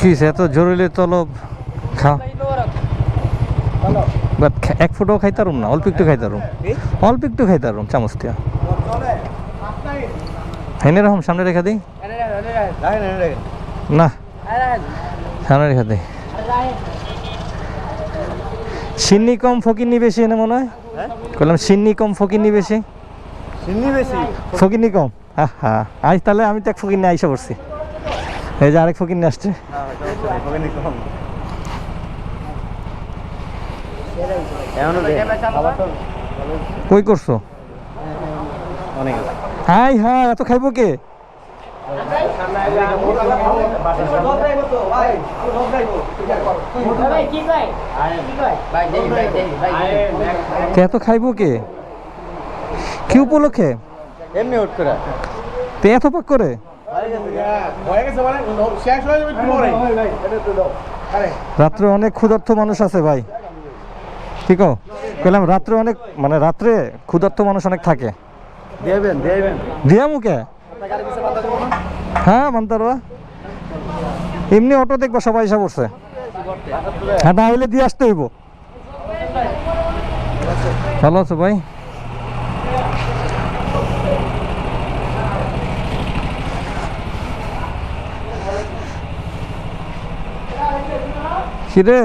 কি এত জরুরি তলব খা এক ফুটও খাইতারুম না অল্প একটু খাইতারুম অল্প একটু খাইতারুম চামচ দিয়া। হেনে রকম সামনে রেখা দিই? না। সামনে রেখা দিই। সিন্নি কম ফকিনি বেশি এনে মনে হয়? বললাম সিন্নি কম ফকিনি বেশি। ফকিনি কম? হা আজ তাহলে আমি তো এক ফকিনি আইসা পড়ছি। এই যে আরেক আসছে দে খাবার তো কই করছ? হাই হ্যাঁ এত খাইবো কে? কে এত খাইবো কে? কি উপলক্ষে? এমনি উঠ করে। তে এত পাক করে? রাত্রে অনেক ক্ষুধার্ত মানুষ আছে ভাই। ঠিক কইলাম, রাত্রে অনেক মানে রাত্রে ক্ষুধার্ত মানুষ অনেক থাকে। দিয়া মুখে হ্যাঁ মানতারবা এমনি অটো দেখবা সবাই এসে পড়ছে। হ্যাঁ না হইলে দিয়ে আসতে হইব। ভালো আছো ভাই? কিরে